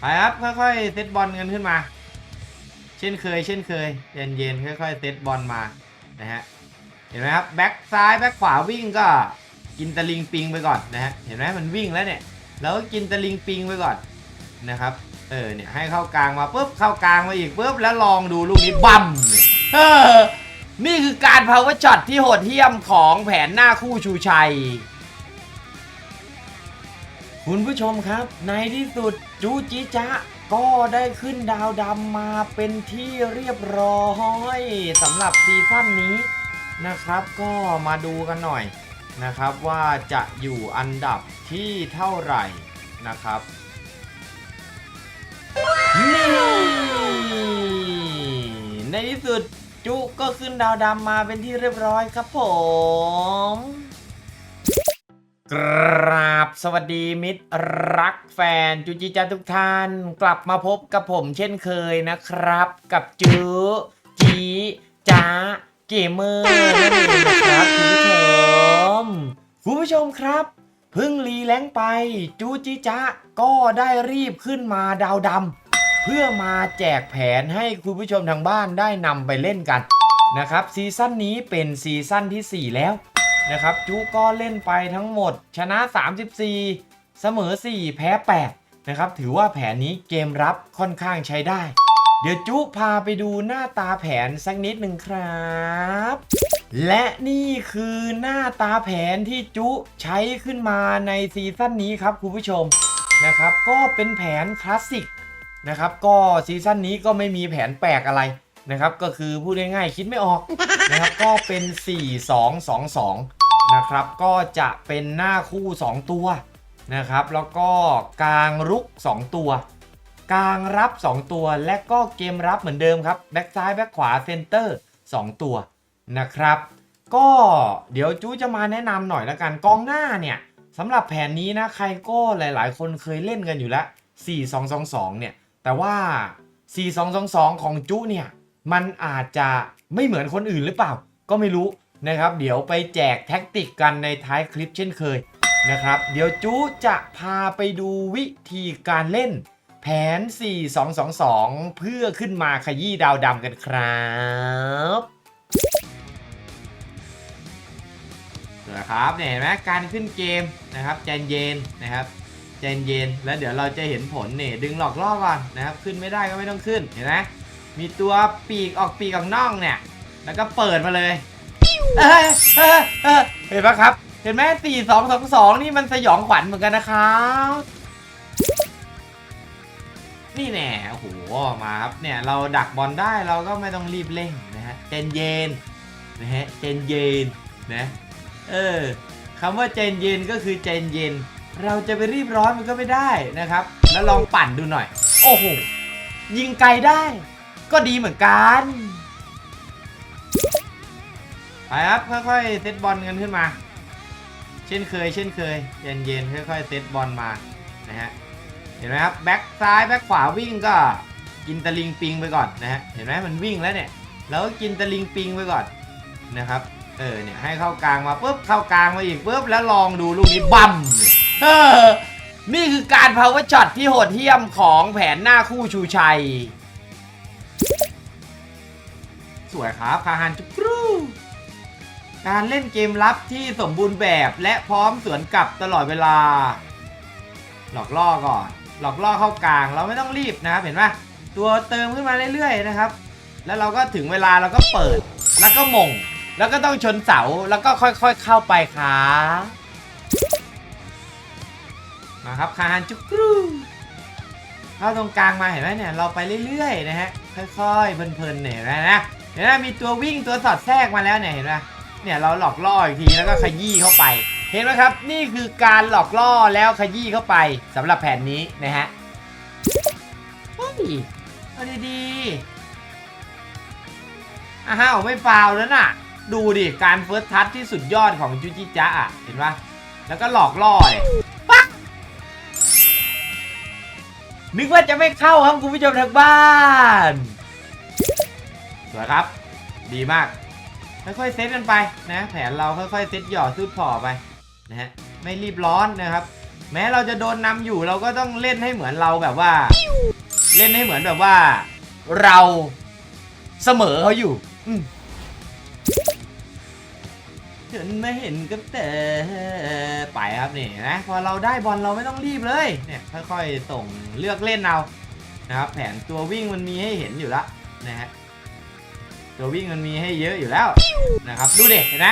ไปครับค่อยๆเซตบอลกันขึ้นมา เช่นเคย เช่นเคยเย็นๆค่อยๆเซตบอลมานะฮะเห็นไหมครับแบ็คซ้ายแบ็คขวาวิ่งก็กินตะลิงปิงไปก่อนนะฮะเห็นไหมมันวิ่งแล้วเนี่ยแล้วก็กินตะลิงปิงไปก่อนนะครับเออเนี่ยให้เข้ากลางมาปุ๊บเข้ากลางมาอีกปุ๊บแล้วลองดูลูกนี้บัมเนี่ยเออนี่คือการ power shot ที่โหดเหี้ยมของแผนหน้าคู่ชูชัย คุณผู้ชมครับ ในที่สุดจูจิจะก็ได้ขึ้นดาวดำมาเป็นที่เรียบร้อยสำหรับซีซั่นนี้นะครับ ก็มาดูกันหน่อยนะครับว่าจะอยู่อันดับที่เท่าไหร่นะครับนี่ในที่สุดจุก็ขึ้นดาวดำมาเป็นที่เรียบร้อยครับผม กราบสวัสดีมิตรรักแฟนจูจิจันทุกท่าน กลับมาพบกับผมเช่นเคยนะครับ กับจูจีจ้าเกมเมอร์นั่นเองนะครับคุณผู้ชมคุณผู้ชมครับเพิ่งรีแลงไปจูจิจ้าก็ได้รีบขึ้นมาดาวดำเพื่อมาแจกแผนให้คุณผู้ชมทางบ้านได้นำไปเล่นกันนะครับซีซั่นนี้เป็นซีซั่นทีสี่4 แล้ว นะครับ จุก็เล่นไปทั้งหมด ชนะ 34 เสมอ 4 แพ้ 8 นะครับ ถือว่าแผนนี้เกมรับค่อนข้างใช้ได้ เดี๋ยวจุพาไปดูหน้าตาแผนสักนิดหนึ่งครับ และนี่คือหน้าตาแผนที่จุใช้ขึ้นมาในซีซั่นนี้ครับคุณผู้ชมนะครับ ก็เป็นแผนคลาสสิกนะครับ ก็ซีซั่นนี้ก็ไม่มีแผนแปลกอะไร นะครับ ก็คือพูดง่ายๆคิดไม่ออกนะครับ ก็เป็น 4-2-2-2 นะครับ ก็จะเป็นหน้าคู่ 2 ตัวนะครับ แล้วก็กลางรุก 2 ตัว กลางรับ 2 ตัว และก็เกมรับเหมือนเดิมครับ แบ็กซ้ายแบ็กขวาเซนเตอร์ 2 ตัวนะครับ ก็เดี๋ยวจูจะมาแนะนำหน่อยละกันกองหน้าเนี่ยสำหรับแผนนี้นะใครก็หลาย ๆ คนเคยเล่นกันอยู่แล้ว 4-2-2-2 เนี่ย แต่ว่า 4-2-2-2 ของจุเนี่ย มันอาจจะไม่เหมือนคนอื่นหรือเปล่า ก็ไม่รู้นะครับ เดี๋ยวไปแจกแท็กติกกันในท้ายคลิปเช่นเคยนะครับ เดี๋ยวจูจะพาไปดูวิธีการเล่น แผน 4-2-2-2 เพื่อขึ้นมาขยี้ดาวดำกันครับนะครับเนี่ยเห็นไหมการขึ้นเกมนะครับใจเย็นนะครับใจเย็นแล้วเดี๋ยวเราจะเห็นผลเนี่ยดึงหลอกล่อก่อนนะครับขึ้นไม่ได้ก็ไม่ต้องขึ้นเห็นไหม มีตัวปีกออกปีกออกน่องเนี่ย แล้วก็เปิดมาเลยเอ้ยเอ้ยเอ้ยเห็นปะครับ เห็นไหมสี่สองสองสองนี่มันสยองขวัญเหมือนกันนะครับ นี่แน่โอ้โหมาครับเนี่ยเราดักบอลได้เราก็ไม่ต้องรีบเร่งนะฮะเจนเย็นนะฮะเจนเย็นนะเออคำว่าเจนเย็นก็คือเจนเย็น เราจะไปรีบร้อนมันก็ไม่ได้นะครับ แล้วลองปั่นดูหน่อย โอ้โหยิงไกลได้ ก็ดีเหมือนกันไปครับค่อยๆเซตบอลกันขึ้นมา เช่นเคย เช่นเคยเย็นๆค่อยๆเซตบอลมานะฮะเห็นไหมครับแบ็คซ้ายแบ็คขวาวิ่งก็กินตะลิงปิงไปก่อนนะฮะเห็นไหมมันวิ่งแล้วเนี่ยแล้วกินตะลิงปิงไปก่อนนะครับเออเนี่ยให้เข้ากลางมาปุ๊บเข้ากลางมาอีกปุ๊บแล้วลองดูลูกนี้บัมเนี่ยเออนี่คือการ power shot ที่โหดเหี้ยมของแผนหน้าคู่ชูชัย สวยครับคาฮันจุกรูการเล่นเกมลับที่สมบูรณ์แบบและพร้อมสวนกลับตลอดเวลา หลอกล่อก่อน หลอกล่อเข้ากลาง เราไม่ต้องรีบนะครับเห็นปะตัวเติมขึ้นมาเรื่อยๆนะครับ แล้วเราก็ถึงเวลาเราก็เปิด แล้วก็มง แล้วก็ต้องชนเสาแล้วก็ค่อยๆเข้าไปครับมาครับคาฮันจุกรูเข้าตรงกลางมาเห็นไหมเนี่ยเราไปเรื่อยๆนะฮะค่อยๆเพลินๆเนี่ยนะ เห็นไหมมีตัววิ่งตัวสอดแทรกมาแล้วเนี่ยเห็นไหมเนี่ยเราหลอกล่ออีกทีแล้วก็ขยี้เข้าไป เห็นไหมครับ นี่คือการหลอกล่อแล้วขยี้เข้าไปสำหรับแผนนี้นะฮะเฮ้ยเอาดีๆอ้าวไม่ฟาวแล้วน่ะ ดูดิการเฟิร์สทัชที่สุดยอดของจูจิจะอะเห็นปะแล้วก็หลอกล่อเนี่ยปั๊กนึกว่าจะไม่เข้าครับคุณผู้ชมทางบ้าน สวยครับ ดีมาก ค่อยๆเซตกันไปนะ แผนเราค่อยๆเซตหย่อซูดผ่อไปนะฮะไม่รีบร้อนนะครับ แม้เราจะโดนนำอยู่เราก็ต้องเล่นให้เหมือนเราแบบว่า เล่นให้เหมือนแบบว่า เราเสมอเขาอยู่ฉันไม่เห็นกับแต่ไปครับนี่นะพอเราได้บอลเราไม่ต้องรีบเลยเนี่ยค่อยๆส่งเลือกเล่นเอานะครับ แผนตัววิ่งมันมีให้เห็นอยู่แล้วนะฮะ ตัววิ่งมันมีให้เยอะอยู่แล้วนะครับ ดูเด็เห็นไหม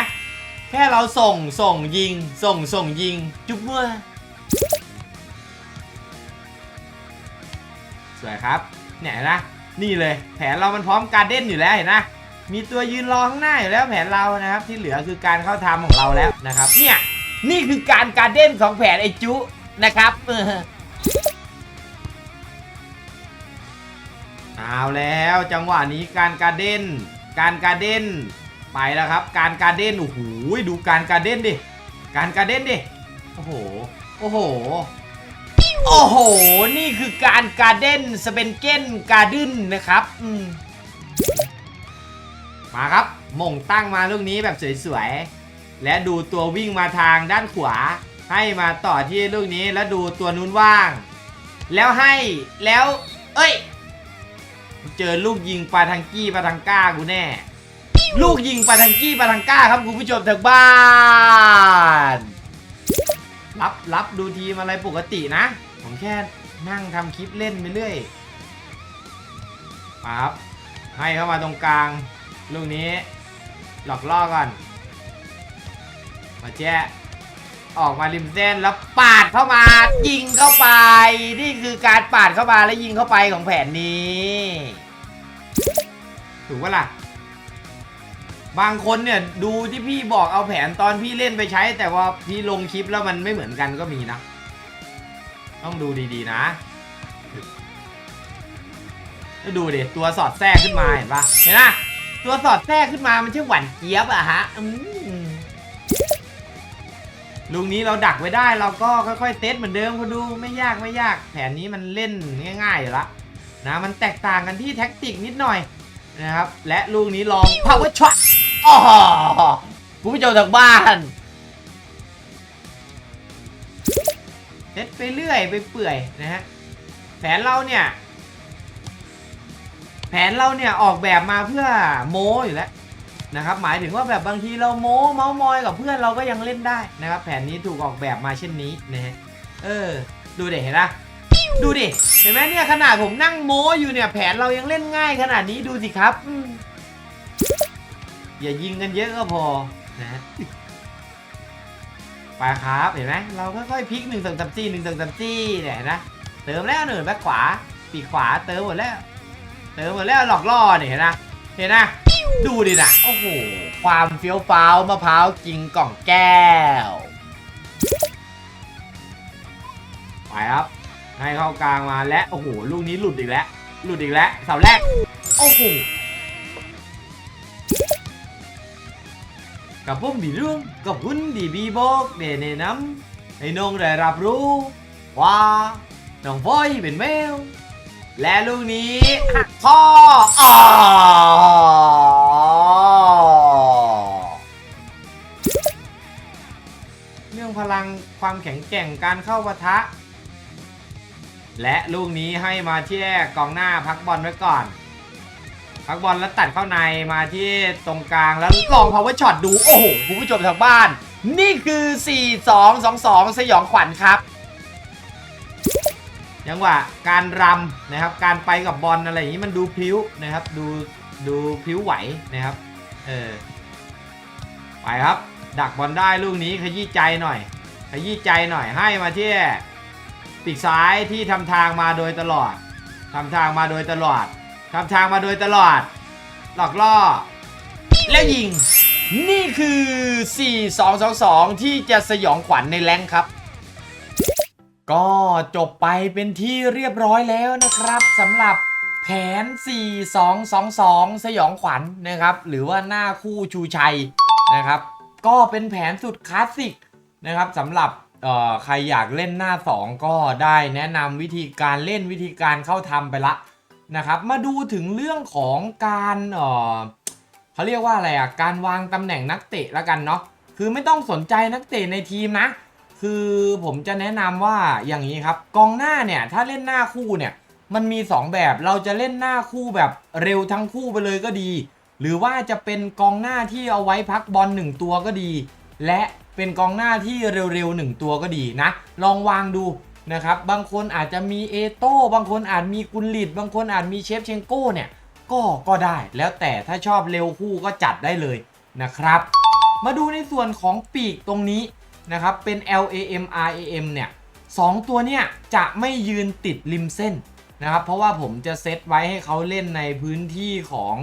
แค่เราส่งส่งยิง ส่งส่งยิง จุ๊บมั่วสวยครับ เนี่ยเห็นะนี่เลย แผนเรามันพร้อมการเด่นอยู่แล้วเห็นนะมีตัวยืนรอข้างหน้าอยู่แล้วแผนเรานะครับ ที่เหลือคือการเข้าทำของเราแล้วนะครับ เนี่ยนี่คือการการเด่นของแผนไอจุนะครับเออเอาแล้วจังหวะนี้การการเด่น การการเด่นไปแล้วครับ การการเด่นโอ้โหดูการการเด่นดิการการเด่นดิโอ้โหโอ้โหโอ้โห นี่คือการการเด้นสเปนเก้นการดึนนะครับมมาครับมงตั้งมาลูกนี้แบบสวยๆ และดูตัววิ่งมาทางด้านขวา ให้มาต่อที่ลูกนี้แล้วดูตัวนู้นว่าง แล้วให้แล้ว เอ้ย เจอลูกยิงปาทังกี้ปาทังก้ากูแน่ ลูกยิงปาทังกี้ปาทังก้าครับคุณผู้ชมทางบ้าน รับรับดูทีมอะไรปกตินะ ผมแค่นั่งทำคลิปเล่นไปเรื่อยปั๊บให้เข้ามาตรงกลาง ลูกนี้ หลอกล่อก่อน มาแจ้ ออกมาริมเส้นแล้วปาดเข้ามา ยิงเข้าไป นี่คือการปาดเข้ามาแล้วยิงเข้าไปของแผนนี้ ถูกปะล่ะ บางคนเนี่ยดูที่พี่บอกเอาแผนตอนพี่เล่นไปใช้ แต่ว่าพี่ลงคลิปแล้วมันไม่เหมือนกันก็มีนะ ต้องดูดีๆนะแล้วดูดิตัวสอดแทรกขึ้นมาเห็นปะเห็นปะตัวสอดแทรกขึ้นมามันชื่อหวันเจี๊ยบอะฮะอื ลุงนี้เราดักไว้ได้เราก็ค่อยๆเซตเหมือนเดิมคุณดูไม่ยากไม่ยาก แผนนี้มันเล่นง่ายๆอยู่ละนะมันแตกต่างกันที่แท็กติกนิดหน่อยนะครับ และลูกนี้ลอง power shot อ๋อคุณผู้ชมทางบ้านเซ็ตไปเรื่อยไปเปื่อยนะฮะแผนเราเนี่ย แผนเราเนี่ยออกแบบมาเพื่อโมอยู่แล้ว นะครับหมายถึงว่าแบบบางทีเราโม้เมาส์มอยกับเพื่อนเราก็ยังเล่นได้นะครับ แผนนี้ถูกออกแบบมาเช่นนี้นะฮะเออ ดูเด็เห็นปะดูดิเห็นไหมเนี่ยขนาดผมนั่งโม้อยู่เนี่ยแผนเรายังเล่นง่ายขนาดนี้ดูสิครับอืมอย่ายิงกันเยอะก็พอนะฮะไปครับเห็นไหมเราค่อยๆพลิกหนึ่งสองสามสี่หนึ่งสองสามสี่เนี่ยเห็นนะเติมแล้วหนึ่งแบ็คขวาปีกขวาเติมหมดแล้ว เติมหมดแล้วหลอกล่อเนี่ยเห็นนะเห็นนะ ดูดินะโอ้โห ความเฟี้ยวฟ้าวมะพร้าวจริงกล่องแก้ว ไปครับ ให้เข้ากลางมาและโอ้โห ลูกนี้หลุดอีกแล้ว หลุดอีกแล้วเสาแรก โอ้โหกับผมดีเรื่องกับหุ่นดีบีบอกเดนแนะนำให้น้องได้รับรู้ ว่าน้องฟอยเป็นแมว และลูกนี้หักข้ออ๋อ ความแข็งแกร่งการเข้าปะทะ และลูกนี้ให้มาที่กองหน้าพักบอลไว้ก่อน พักบอลแล้วตัดเข้าในมาที่ตรงกลางแล้วลอง power shot ดู โอ้โหคุณผู้ชมทางบ้าน นี่คือ 4 2 2 2 สยองขวัญครับยังว่าการรำนะครับการไปกับบอลอะไรอย่างนี้มันดูพลิ้วนะครับดูดูพลิ้วไหวนะครับเออไปครับ ดักบอลได้ลูกนี้ขยี้ใจหน่อย ขยี้ใจหน่อยให้มาที่ปีกซ้ายที่ทำทางมาโดยตลอดทำทางมาโดยตลอดทำทางมาโดยตลอด หลอกล่อ แล้วยิง นี่คือ 4 2 2 2 ที่จะสยองขวัญในแรงค์ครับ ก็จบไปเป็นที่เรียบร้อยแล้วนะครับสำหรับแผน 4 2 2 2 สยองขวัญนะครับ หรือว่าหน้าคู่ชูชัยนะครับ ก็เป็นแผนสุดคลาสสิก นะครับสำหรับใครอยากเล่นหน้า 2 ก็ได้แนะนำวิธีการเล่นวิธีการเข้าทำไปละนะครับมาดูถึงเรื่องของการเเขาเรียกว่าอะไรอะการวางตำแหน่งนักเตะแล้วกันเนาะคือไม่ต้องสนใจนักเตะในทีมนะ คือผมจะแนะนำว่าอย่างนี้ครับกองหน้าเนี่ยถ้าเล่นหน้าคู่เนี่ยมันมี 2 แบบเราจะเล่นหน้าคู่แบบเร็วทั้งคู่ไปเลยก็ดี หรือว่าจะเป็นกองหน้าที่เอาไว้พักบอลหนึ่งตัวก็ดี และ เป็นกองหน้าที่เร็วๆหนึ่งตัวก็ดีนะ ลองวางดูนะครับ บางคนอาจจะมีเอโต้ บางคนอาจมีกุลลิดบางคนอาจมีเชฟเชงโก้เนี่ยก็ก็ได้แล้วแต่ถ้าชอบเร็วคู่ก็จัดได้เลยนะครับ มาดูในส่วนของปีกตรงนี้นะครับเป็น LAM RAM เนี่ยสองตัวเนี่ยจะไม่ยืนติดริมเส้นนะครับ เพราะว่าผมจะเซตไว้ให้เขาเล่นในพื้นที่ของ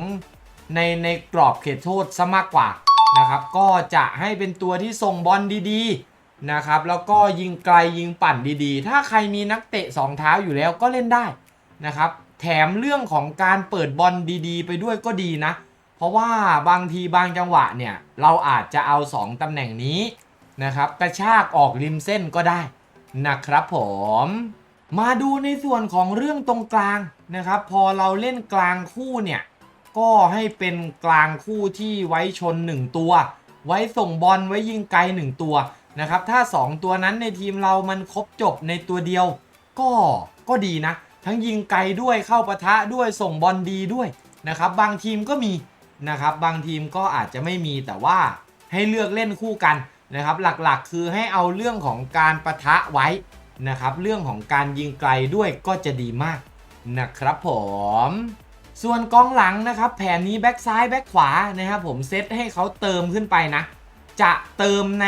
ในในกรอบเขตโทษซะมากกว่า นะครับก็จะให้เป็นตัวที่ส่งบอลดีๆนะครับแล้วก็ยิงไกลยิงปั่นดีๆ ถ้าใครมีนักเตะสองเท้าอยู่แล้วก็เล่นได้นะครับแถมเรื่องของการเปิดบอลดีๆ ไปด้วยก็ดีนะ เพราะว่าบางทีบางจังหวะเนี่ยเราอาจจะเอา 2ตำแหน่งนี้นะครับกระชากออกริมเส้นก็ได้นะครับผมมาดูในส่วนของเรื่องตรงกลางนะครับ พอเราเล่นกลางคู่เนี่ย ก็ให้เป็นกลางคู่ที่ไว้ชน 1 ตัว ไว้ส่งบอลไว้ยิงไกล 1 ตัวนะครับถ้า 2 ตัวนั้นในทีมเรามันครบจบในตัวเดียว ก็ก็ดีนะ ทั้งยิงไกลด้วยเข้าปะทะด้วยส่งบอลดีด้วยนะครับบางทีมก็มีนะครับบางทีมก็อาจจะไม่มีแต่ว่าให้เลือกเล่นคู่กันนะครับหลักๆ คือให้เอาเรื่องของการปะทะไว้นะครับเรื่องของการยิงไกลด้วยก็จะดีมากนะครับผม ส่วนกองหลังนะครับ แผนนี้แบ็กซ้ายแบ็กขวานะครับผมเซตให้เขาเติมขึ้นไปนะ จะเติมใน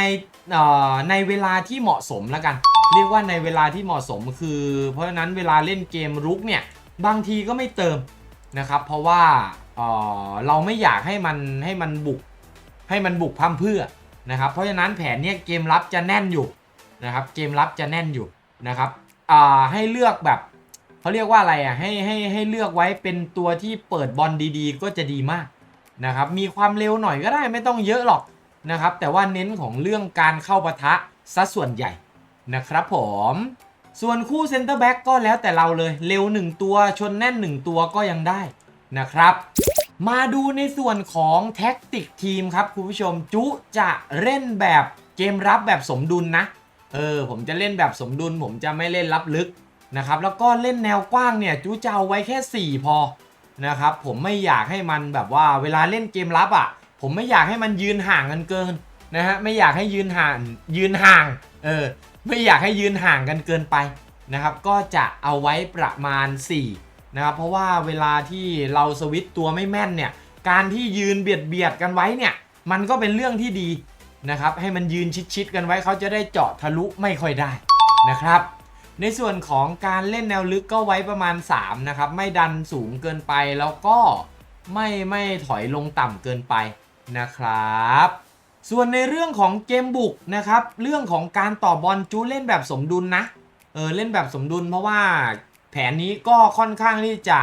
ในเวลาที่เหมาะสมแล้วกัน เรียกว่าในเวลาที่เหมาะสมคือ เพราะฉะนั้นเวลาเล่นเกมรุกเนี่ยบางทีก็ไม่เติมนะครับ เพราะว่าเเราไม่อยากให้มันให้มันบุกให้มันบุกพร่ำเพื่อนะครับ เพราะฉะนั้นแผนเนี้ยเกมรับจะแน่นอยู่นะครับ เกมรับจะแน่นอยู่นะครับให้เลือกแบบ เขาเรียกว่าอะไรอะให้ให้ให้เลือกไว้เป็นตัวที่เปิดบอลดีๆ ก็จะดีมากนะครับมีความเร็วหน่อยก็ได้ไม่ต้องเยอะหรอกนะครับแต่ว่าเน้นของเรื่องการเข้าปะทะซะส่วนใหญ่นะครับผมส่วนคู่เซนเตอร์แบ็กก็แล้วแต่เราเลยเร็ว 1 ตัวชนแน่น 1 ตัวก็ยังได้นะครับ มาดูในส่วนของแท็กติกทีมครับคุณผู้ชมจุจะเล่นแบบเกมรับแบบสมดุลนะเออผมจะเล่นแบบสมดุล ผมจะไม่เล่นรับลึก นะครับแล้วก็เล่นแนวกว้างเนี่ยจุจะเอาไว้แค่ 4 พอนะครับผมไม่อยากให้มันแบบว่าเวลาเล่นเกมรับอะ ผมไม่อยากให้มันยืนห่างกันเกินนะฮะไม่อยากให้ยืนห่างยืนห่างเออไม่อยากให้ยืนห่างกันเกินไปนะครับก็จะเอาไว้ประมาณ 4 นะครับเพราะว่าเวลาที่เราสวิตตัวไม่แม่นเนี่ยการที่ยืนเบียดเบียดกันไว้เนี่ยมันก็เป็นเรื่องที่ดีนะครับให้มันยืนชิดๆกันไว้เขาจะได้เจาะทะลุไม่ค่อยได้นะครับ ในส่วนของการเล่นแนวลึกก็ไว้ประมาณ 3 นะครับ ไม่ดันสูงเกินไปแล้วก็ไม่ไม่ถอยลงต่ำเกินไปนะครับ ส่วนในเรื่องของเกมบุกนะครับ เรื่องของการต่อบอลจูเล่นแบบสมดุลนะเออเล่นแบบสมดุลเพราะว่าแผนนี้ก็ค่อนข้างที่จะ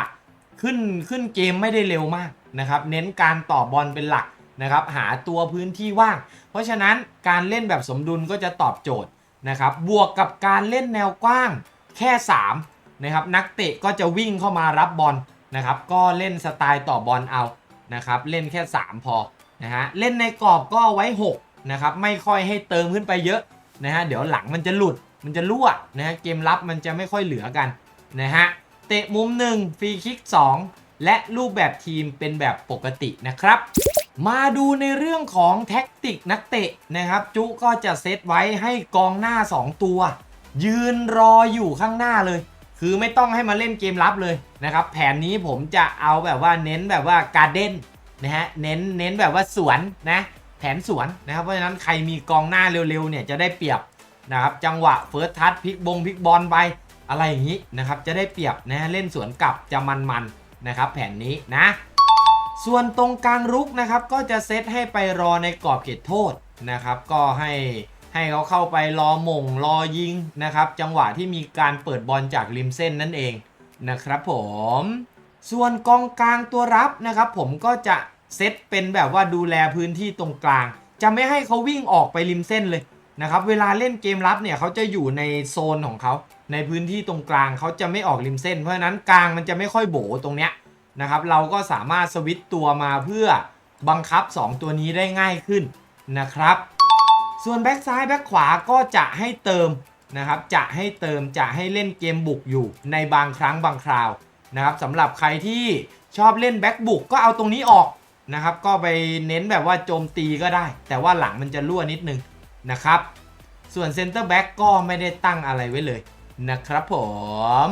ขึ้นขึ้นเกมไม่ได้เร็วมากนะครับ เน้นการต่อบอลเป็นหลักนะครับ หาตัวพื้นที่ว่าง เพราะฉะนั้นการเล่นแบบสมดุลก็จะตอบโจทย์ นะครับบวกกับการเล่นแนวกว้างแค่ 3 นะครับ นักเตะก็จะวิ่งเข้ามารับบอลนะครับ ก็เล่นสไตล์ต่อบอลเอานะครับ เล่นแค่ 3 พอนะฮะเล่นในกรอบก็ไว้ 6 นะครับ ไม่ค่อยให้เติมขึ้นไปเยอะนะฮะเดี๋ยวหลังมันจะหลุดมันจะรั่วนะฮะเกมรับมันจะไม่ค่อยเหลือกันนะฮะเตะมุม 1 ฟรีคิก 2 และรูปแบบทีมเป็นแบบปกตินะครับ มาดูในเรื่องของแท็กติกนักเตะนะครับ จุก็จะเซตไว้ให้กองหน้า 2 ตัว ยืนรออยู่ข้างหน้าเลย คือไม่ต้องให้มาเล่นเกมรับเลยนะครับ แผนนี้ผมจะเอาแบบว่าเน้นแบบว่าการเด้นนะฮะเน้นเน้นแบบว่าสวนนะแผนสวนนะครับเพราะฉะนั้นใครมีกองหน้าเร็วๆเนี่ยจะได้เปรียบนะครับจังหวะเฟิร์สทัชพลิกบงพลิกบอลไปอะไรอย่างนี้นะครับจะได้เปรียบนะฮะเล่นสวนกลับจะมันๆนะครับแผนนี้นะ ส่วนตรงกลางรุกนะครับก็จะเซตให้ไปรอในกรอบเขตโทษนะครับ ก็ให้ให้เขาเข้าไปรอหม่งรอยิงนะครับ จังหวะที่มีการเปิดบอลจากริมเส้นนั่นเองนะครับผม ส่วนกองกลางตัวรับนะครับ ผมก็จะเซตเป็นแบบว่าดูแลพื้นที่ตรงกลาง จะไม่ให้เขาวิ่งออกไปริมเส้นเลยนะครับ เวลาเล่นเกมรับเนี่ยเขาจะอยู่ในโซนของเขาในพื้นที่ตรงกลางเขาจะไม่ออกริมเส้น เพราะฉะนั้นกลางมันจะไม่ค่อยโบตรงเนี้ย นะครับ เราก็สามารถสวิตตัวมาเพื่อบังคับ 2 ตัวนี้ได้ง่ายขึ้นนะครับ ส่วนแบ็กซ้ายแบ็กขวาก็จะให้เติมนะครับ จะให้เติมจะให้เล่นเกมบุกอยู่ในบางครั้งบางคราวนะครับสำหรับใครที่ชอบเล่นแบ็กบุกก็เอาตรงนี้ออกนะครับ ก็ไปเน้นแบบว่าโจมตีก็ได้ แต่ว่าหลังมันจะรั่วนิดนึงนะครับ ส่วนเซนเตอร์แบ็กก็ไม่ได้ตั้งอะไรไว้เลยนะครับผม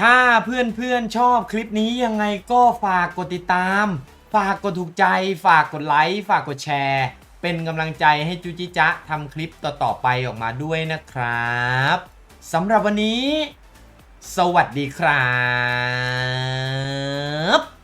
ถ้าเพื่อนๆชอบคลิปนี้ยังไงก็ฝากกดติดตาม ฝากกดถูกใจ ฝากกดไลค์ฝากกดแชร์ เป็นกำลังใจให้จูจิจะทำคลิปต่อๆไปออกมาด้วยนะครับสำหรับวันนี้ สวัสดีครับ